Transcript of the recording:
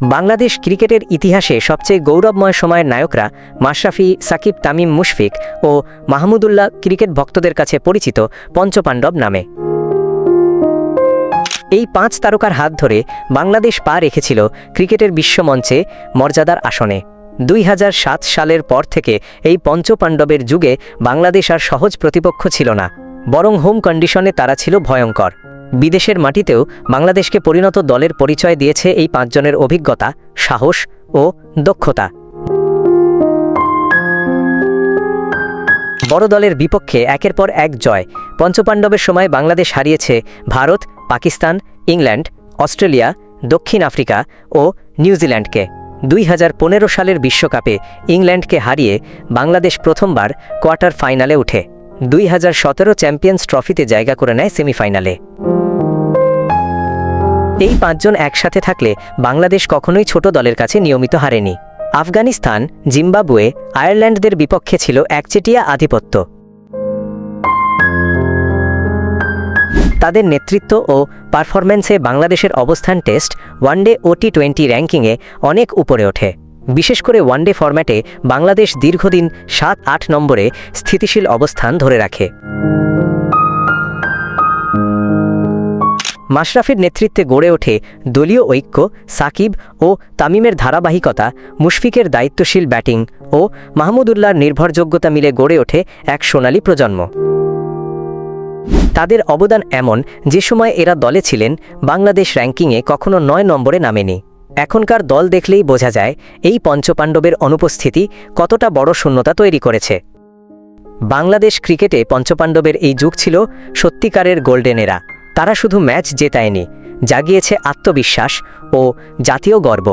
বাংলাদেশ ক্রিকেটের ইতিহাসে সবচেয়ে গৌরবময় সময়ের নায়করা মাশরাফি, সাকিব, তামিম, মুশফিক ও মাহমুদুল্লাহ ক্রিকেট ভক্তদের কাছে পরিচিত পঞ্চপাণ্ডব নামে। এই পাঁচ তারকার হাত ধরে বাংলাদেশ পা রেখেছিল ক্রিকেটের বিশ্বমঞ্চে মর্যাদার আসনে। দুই হাজার সাত সালের পর থেকে এই পঞ্চপাণ্ডবের যুগে বাংলাদেশ আর সহজ প্রতিপক্ষ ছিল না, বরং হোম কন্ডিশনে তারা ছিল ভয়ঙ্কর। বিদেশের মাটিতেও বাংলাদেশকে পরিণত দলের পরিচয় দিয়েছে এই পাঁচজনের অভিজ্ঞতা, সাহস ও দক্ষতা। বড় দলের বিপক্ষে একের পর এক জয়। পঞ্চপাণ্ডবের সময় বাংলাদেশ হারিয়েছে ভারত, পাকিস্তান, ইংল্যান্ড, অস্ট্রেলিয়া, দক্ষিণ আফ্রিকা ও নিউজিল্যান্ডকে। দুই হাজার পনেরো সালের বিশ্বকাপে ইংল্যান্ডকে হারিয়ে বাংলাদেশ প্রথমবার কোয়ার্টার ফাইনালে উঠে। দুই হাজার সতেরো চ্যাম্পিয়ন্স ট্রফিতে জায়গা করে নেয় সেমিফাইনালে। এই পাঁচজন একসাথে থাকলে বাংলাদেশ কখনোই ছোট দলের কাছে নিয়মিত হারেনি। আফগানিস্তান, জিম্বাবুয়ে, আয়ারল্যান্ডদের বিপক্ষে ছিল একচেটিয়া আধিপত্য। তাদের নেতৃত্ব ও পারফরম্যান্সে বাংলাদেশের অবস্থান টেস্ট, ওয়ানডে ও টি টোয়েন্টি র্যাঙ্কিংয়ে অনেক উপরে ওঠে। বিশেষ করে ওয়ানডে ফরম্যাটে বাংলাদেশ দীর্ঘদিন সাত আট নম্বরে স্থিতিশীল অবস্থান ধরে রাখে। মাশরাফির নেতৃত্বে গড়ে ওঠে দলীয় ঐক্য, সাকিব ও তামিমের ধারাবাহিকতা, মুশফিকের দায়িত্বশীল ব্যাটিং ও মাহমুদুল্লাহর নির্ভরযোগ্যতা মিলে গড়ে ওঠে এক সোনালী প্রজন্ম। তাদের অবদান এমন যে সময় এরা দলে ছিলেন, বাংলাদেশ র্যাঙ্কিংয়ে কখনো নয় নম্বরে নামেনি। এখনকার দল দেখলেই বোঝা যায় এই পঞ্চপাণ্ডবের অনুপস্থিতি কতটা বড় শূন্যতা তৈরি করেছে। বাংলাদেশ ক্রিকেটে পঞ্চপাণ্ডবের এই যুগ ছিল সত্যিকারের গোল্ডেন এরা তারা শুধু ম্যাচ জেতায়নি জাগিয়েছে আত্মবিশ্বাস ও জাতীয় গর্ব।